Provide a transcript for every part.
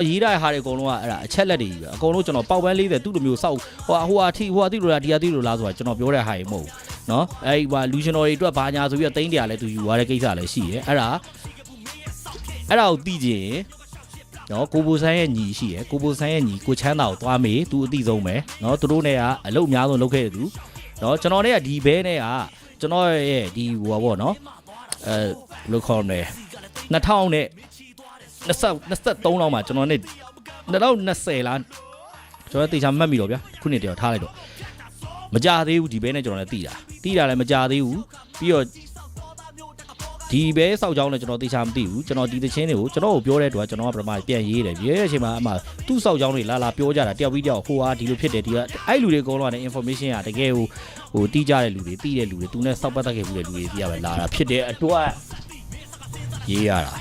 ရေးတဲ့ဟာတွေအကုန်လုံးကအဲ့ဒါအချက်လက်တွေကြီးပဲအကုန်လုံးကျွန်တော်ပေါက်ပန်း40သူ့လိုမျိုးစောက်ဟိုဟာဟိုဟာထိဟိုဟာတိလို့လားဒီဟာတိလို့လားဆိုတာကျွန်တော်ပြောတဲ့ဟာတွေမဟုတ်ဘူးเนาะအဲ့ဒီဟာလူရှင်တော်တွေအတွက်ဘာညာဆိုပြီးတော့တိန်းတရားလဲသူယူသွားတဲ့ကိစ္စလည်းရှိတယ်အဲ့ဒါအဲ့ဒါကိုသိကြရင်နော်ကိုဘူဆန်းရဲ့ညီရှိရယ်ကိုဘူဆန်းရဲ့ညီကိုချမ်းသာကိုသွားမေးသူအတိဆုံးပဲနော်သူတို့နဲ့ကအလုပ်အများဆုံးလုပ်ခဲ့တဲ့သူနော်ကျွန်တော်နဲ့ကဒီဘဲနဲ့ကကျွန်တော်ရဲ့ဒီဟိုပါပေါ့နော်အဲဘယ်လိုခေါ်မလဲ2000နဲ့ 20 23လောက်မှာကျွန်တော်နဲ့2020လားကျွန်တော်တေချာမှတ်မိတော့ဗျာခုနှစ်တည်းထားလိုက်တော့မကြသေးဘူးဒီဘဲနဲ့ကျွန်တော်လည်းတီးတာတီးတာလည်းမကြသေးဘူးပြီးတော့ဒီဘဲစောက်ကြောင်းလည်းကျွန်တော်တေချာမသိဘူးကျွန်တော်ဒီသချင်းတွေကိုကျွန်တော်ကိုပြောတဲ့အတွက်ကျွန်တော်ကပထမပြန်ရေးတယ်ရေးတဲ့အချိန်မှာအမှသူ့စောက်ကြောင်းတွေလာလာပြောကြတာတယောက်ပြီးတယောက်ဟိုဟာဒီလိုဖြစ်တယ်ဒီကအဲ့လူတွေအကုန်လုံးကလည်း information ကတကယ်ဟိုဟိုတီးကြတဲ့လူတွေတီးတဲ့လူတွေသူနဲ့စောက်ပတ်သက်ခဲ့မှုတဲ့လူတွေတီးရပဲလာတာဖြစ်တဲ့အတွက်ရေးရတာ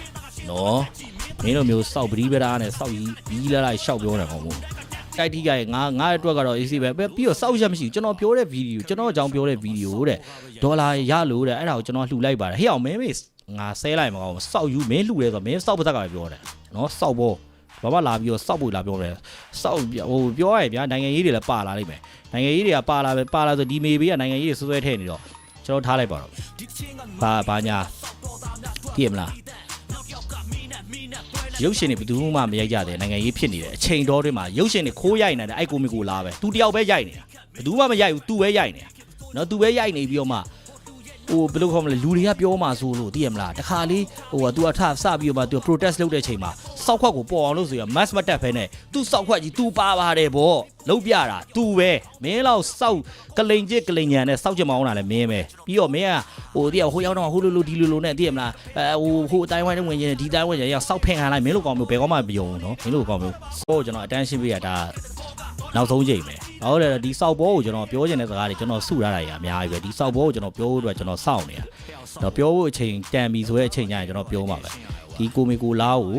နော် မင်းတို့မျိုးစောက်ပတိပဒါနဲ့စောက်ကြီးကြီးလာလာရှောက်ပြောနေကောင်မို့တိုက်တီးကရဲ့ငါငါအတွက်ကတော့ AC ပဲပြီးတော့စောက်ရက်မရှိဘူးကျွန်တော်ပြောတဲ့ဗီဒီယိုကျွန်တော်အကြောင်းပြောတဲ့ဗီဒီယိုတဲ့ဒေါ်လာရလို့တဲ့အဲ့ဒါကိုကျွန်တော်လှူလိုက်ပါတယ်ဟေ့အောင်မင်းမေငါဆဲလိုက်မကောင်းစောက်ယူမင်းလှူရဲဆိုမင်းစောက်ပါသက်ကပဲပြောတယ်နော်စောက်ဘောဘာမှလာပြီးတော့စောက်ဖို့လာပြောတယ်စောက်ဟိုပြောရရင်ဗျာနိုင်ငံရေးတွေလည်းပါလာလိမ့်မယ်နိုင်ငံရေးတွေကပါလာပဲပါလာဆိုဒီမေဘေးကနိုင်ငံရေးတွေဆွဆွဲထည့်နေတော့ကျွန်တော်ထားလိုက်ပါတော့ဘာဘာညာသိရမလား ရုပ်ရှင်တွေဘယ်သူမှမရိုက်ကြတဲ့နိုင်ငံရေးဖြစ်နေတယ်အချိန်တော်တွေမှာရုပ်ရှင်တွေခိုးရိုက်နေတယ်အဲ့ကိုမီကိုလာပဲသူတယောက်ပဲရိုက်နေတာဘယ်သူမှမရိုက်ဘူးသူပဲရိုက်နေတာနော်သူပဲရိုက်နေပြီးတော့မှ ဟိုဘယ်လိုခေါ်မလဲလူတွေကပြောမှဆိုလို့သိရမလားတခါလေးဟိုက तू အထစပြီးတော့မှ तू protest လုပ်တဲ့အချိန်မှာစောက်ခွက်ကိုပေါ်အောင်လို့ဆိုရ mass မတက်ဖဲနဲ့ तू စောက်ခွက်ကြီး तू ပါပါတယ်ဗောလုံးပြတာ तू ပဲမင်းလောက်စောက်ကလိန်ကျစ်ကလိန်ညံနဲ့စောက်ချင်မအောင်တာလည်းမင်းပဲပြီးတော့မင်းကဟိုတည်းဟိုရောက်တော့ဟိုလိုလိုဒီလိုလိုနဲ့သိရမလားအဲဟိုဟိုအတိုင်းဝိုင်းဝင်ရင်ဒီတိုင်းဝင်ရင်ရောက်စောက်ဖင်ခံလိုက်မင်းလိုကောင်မျိုးဘယ်ကောမှမယုံဘူးနော်မင်းလိုကောင်မျိုးဟိုကျွန်တော်အတန်းရှင်းပေးရတာနောက်ဆုံးချိန်ပဲ ။ဘာလို့လဲဒီစောက်ဘောကိုကျွန်တော်ပြောချင်တဲ့စကားတွေကျွန်တော်စုထားတာကြီးအများကြီးပဲ။ဒီစောက်ဘောကိုကျွန်တော်ပြောဖို့အတွက်ကျွန်တော်စောင့်နေတာ။တော့ပြောဖို့အချိန်တန်ပြီဆိုတဲ့အချိန်ကျရင်ကျွန်တော်ပြောမှာပဲ။ဒီကိုမီကိုလာကို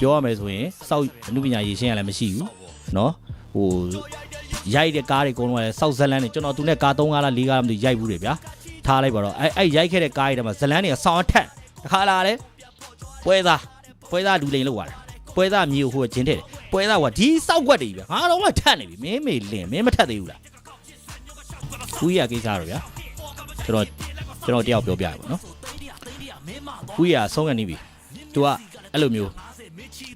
ပြောရမယ်ဆိုရင်စောက်အမှုပညာရေးရှင်းရလည်းမရှိဘူး။နော်။ဟိုရိုက်တဲ့ကားတွေအကုန်လုံးကစောက်ဇလန်းတွေကျွန်တော်သူနဲ့ကား၃ကားလား၄ကားလားမသိရိုက်ဘူးတွေဗျာ။ထားလိုက်ပါတော့အဲအဲရိုက်ခဲ့တဲ့ကားတွေထဲမှာဇလန်းတွေကဆောင်းအထက်တခါလာတယ်ပွဲစားပွဲစားလူလိန်လောက်သွားတယ် ပွဲသားမြေကိုဟိုဂျင်းထဲတယ်ပွဲသားကဒီစောက်ကွက်တွေဗျာငါတော့မှထက်နေပြီမင်းမေလင်မင်းမထက်သေးဘူးလားခုကြီးကကိစ္စတော့ဗျာကျွန်တော်ကျွန်တော်တယောက်ပြောပြရပါနော်ခုကြီးကဆုံးကနေပြီ तू ကအဲ့လိုမျိုး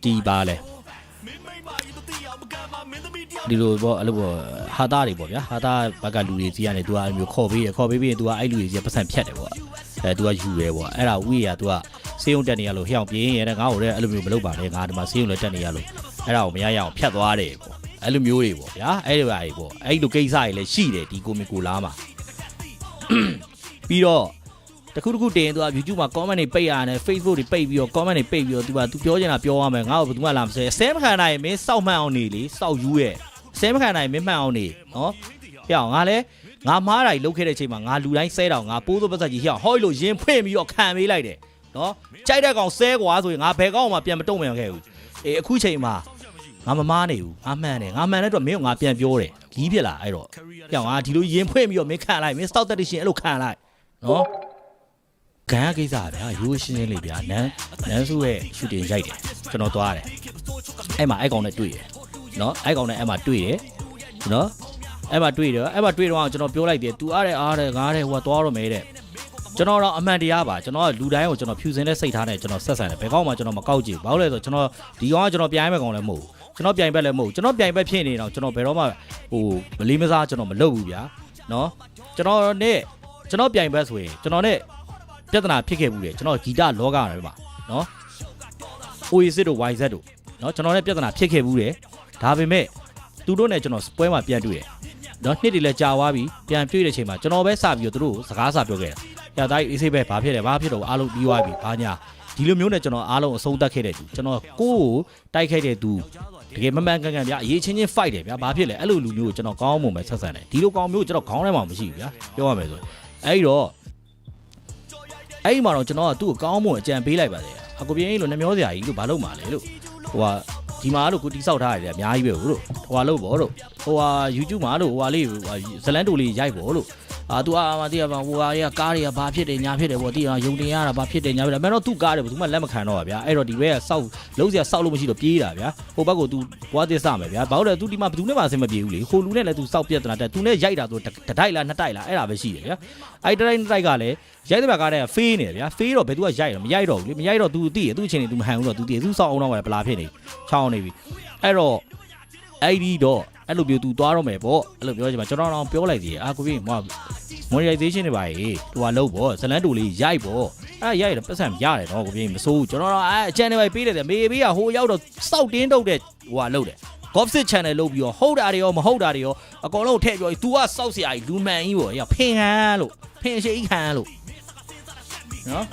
ဒီပါလဲဒီလိုပေါ့အဲ့လိုပေါ့ဟာသားတွေပေါ့ဗျာဟာသားဘက်ကလူတွေကြီးကနေ तू ကအဲ့လိုမျိုးခေါ်ပေးရခေါ်ပေးပြီးရင် तू ကအဲ့လူတွေကြီးပတ်စံဖြတ်တယ်ပေါ့အဲ तू ကယူရဲပေါ့အဲ့ဒါဝိရ तू က ဆေးရုံတက်နေရလို့ဟျောင်ပြင်းရတဲ့ငါ့ကိုလည်းအဲ့လိုမျိုးမလုပ်ပါနဲ့ငါဒီမှာဆေးရုံလည်းတက်နေရလို့အဲ့ဒါကိုမရရအောင်ဖြတ်သွားတယ်ပေါ့အဲ့လိုမျိုးတွေပေါ့ဗျာအဲ့ဒီပါတွေပေါ့အဲ့လိုကိစ္စတွေလည်းရှိတယ်ဒီကိုမီကိုလာမှာပြီးတော့တခုတခုတင်ရင်သူက YouTube မှာ comment တွေပိတ်ရတယ် Facebook တွေပိတ်ပြီးတော့ comment တွေပိတ်ပြီးတော့သူက तू ပြောချင်တာပြောရမယ်ငါ့ကိုဘယ်သူမှလာမစဲဆဲမခံနိုင်မင်းစောက်မှန်အောင်နေလေစောက်ယူရဲ့ဆဲမခံနိုင်မင်းမှန်အောင်နေနော်ဟဲ့အောင်ငါလည်းငါမားတာကြီးလုတ်ခဲ့တဲ့အချိန်မှာငါလူတိုင်းဆဲတောင်ငါပိုးစိုးပတ်သက်ကြီးဟဲ့ဟောလို့ရင်ဖွင့်ပြီးတော့ခံပေးလိုက်တယ် နော်ကြိုက်တဲ့ကောင်ဆဲကွာဆိုရင်ငါဘယ်ကောင်မှပြန်မတုံ့ပြန်ခဲ့ဘူးအေးအခုချိန်မှာငါမမားနေဘူးငါမှန်တယ်ငါမှန်တဲ့အတွက်မင်းကငါပြန်ပြောတယ်ဂီးဖြစ်လာအဲ့တော့ဟဲ့အောင်ငါဒီလိုရင်ဖွင့်ပြီးတော့မင်းခံလိုက်မင်းစောက်တက်တရှင်အဲ့လိုခံလိုက်နော်ဂန်ကကိစ္စဗျာရိုးရှင်းရှင်းလေးဗျာနန်းနန်းစုရဲ့ရှူတင်ရိုက်တယ်ကျွန်တော်သွားတယ်အဲ့မှာအဲ့ကောင်နဲ့တွေ့တယ်နော်အဲ့ကောင်နဲ့အဲ့မှာတွေ့တယ်နော်အဲ့မှာတွေ့တယ်အဲ့မှာတွေ့တော့ကျွန်တော်ပြောလိုက်တယ် तू အားတယ်အားတယ်ငားတယ်ဟိုကသွားတော့မယ်တဲ့ ကျွန်တော်တော့အမှန်တရားပါကျွန်တော်ကလူတိုင်းကိုကျွန်တော်ဖြူစင်တဲ့စိတ်ထားနဲ့ကျွန်တော်ဆက်ဆံတယ်ဘယ်ကောက်မှကျွန်တော်မကောက်ကြည့်ဘူးဘာလို့လဲဆိုတော့ကျွန်တော်ဒီကောင်ကကျွန်တော်ပြိုင်မဲ့ကောင်လည်းမဟုတ်ဘူးကျွန်တော်ပြိုင်ဘက်လည်းမဟုတ်ဘူးကျွန်တော်ပြိုင်ဘက်ဖြစ်နေတော့ကျွန်တော်ဘယ်တော့မှဟိုမလေးမစားကျွန်တော်မလုပ်ဘူးဗျာနော်ကျွန်တော်နဲ့ကျွန်တော်ပြိုင်ဘက်ဆိုရင်ကျွန်တော်နဲ့ပြဿနာဖြစ်ခဲ့ဘူးလေကျွန်တော်ဂီတလောကရတယ်မှာနော် OAS တို့ YZ တို့နော်ကျွန်တော်လည်းပြဿနာဖြစ်ခဲ့ဘူးတယ်ဒါပေမဲ့သူတို့နဲ့ကျွန်တော်ပွဲမှာပြန်တွေ့တယ်နော်နှစ်တွေလည်းကြာသွားပြီပြန်တွေ့တဲ့ချိန်မှာကျွန်တော်ပဲစပြီးတော့သူတို့ကိုစကားစာပြောခဲ့တာ ရသားအေးဆေးပဲဘာဖြစ်လဲဘာဖြစ်တော့အားလုံးပြီးသွားပြီဘာညာဒီလိုမျိုးနဲ့ကျွန်တော်အားလုံးအဆုံးသတ်ခဲ့တဲ့သူကျွန်တော်ကိုယ့်ကိုတိုက်ခိုက်တဲ့သူတကယ်မမှန်ကန်ကန်ဗျာအရေးချင်းချင်း fight တယ်ဗျာဘာဖြစ်လဲအဲ့လိုလူမျိုးကိုကျွန်တော်ကောင်းမှပဲဆက်ဆံတယ်ဒီလိုကောင်းမျိုးကိုကျွန်တော်ခေါင်းထဲမှာမရှိဘူးဗျာပြောရမယ်ဆိုအဲ့ဒီတော့အဲ့ဒီမှာတော့ကျွန်တော်ကသူ့ကိုကောင်းမွန်အကြံပေးလိုက်ပါတယ်အကိုပြင်းကြီးလို့နှမျောစရာကြီးလို့ဘာလုပ်မှာလဲလို့ဟိုဟာဒီမှာလို့ကိုတိဆောက်ထားရတယ်အများကြီးပဲလို့ဟိုဟာလို့ဗောလို့ဟိုဟာ YouTube မှာလို့ဟိုဟာလေးဟိုဟာဇလန်တူလေးရိုက်ဗောလို့ အာ तू အာမတိရပါဟိုဟာတွေကကားတွေကဘာဖြစ်တယ်ညာဖြစ်တယ်ပေါ့တိရယုံတင်ရတာဘာဖြစ်တယ်ညာဖြစ်တယ်အမှန်တော့ तू ကားတယ်ဘယ်သူမှလက်မခံတော့ပါဗျာအဲ့တော့ဒီဘက်ကစောက်လုံးစရာစောက်လို့မရှိတော့ပြေးတာဗျာဟိုဘက်ကို तू ဘွားသစ်စမယ်ဗျာဘာလို့လဲ तू ဒီမှာဘယ်သူနဲ့မှအဆင်မပြေဘူးလေဟိုလူနဲ့လည်း तू စောက်ပြတ်တနာတက် तू နဲ့ရိုက်တာဆိုတတိုက်လားနှစ်တိုက်လားအဲ့ဒါပဲရှိတယ်ဗျာအဲ့တတိုက်နှစ်တိုက်ကလည်းရိုက်တဲ့ဘက်ကားတဲ့ဖေးနေတယ်ဗျာဖေးတော့ဘယ်သူကရိုက်တော့မရိုက်တော့ဘူးလေမရိုက်တော့ तू သိရ तू အချိန်နေ तू မဟန်ဘူးတော့ तू သိရ तू စောက်အောင်တော့ပဲပလာဖြစ်နေချောင်းနေပြီအဲ့တော့အဲ့ဒီတော့အဲ့လိုမျိုး तू သွားတော့မယ်ပေါ့အဲ့လိုပြောချင်မှာကျွန်တော်တော့ပြောလိုက်သေးတယ်အာကိုကြီးမွာ monetization တွေပါရေဟိုကလုံးပေါ့ဇလန်တူလေးရိုက်ပေါ့အဲ့ရိုက်တော့ပတ်စံရတယ်နော်ကိုပြင်းမစိုးဘူးကျွန်တော်တော့အဲ့အချန်တွေပဲပေးတယ်မေပေးကဟိုရောက်တော့စောက်တင်းတုတ်တဲ့ဟိုကလုံးတယ် Gopsit channel လုပ်ပြီးတော့ဟုတ်တာတွေရောမဟုတ်တာတွေရောအကောင်လုံးထည့်ပြော तू ကစောက်စရာကြီးလူမှန်ကြီးပေါ့ရဖင်ဟန်လို့ဖင်ရှိခံလို့နော်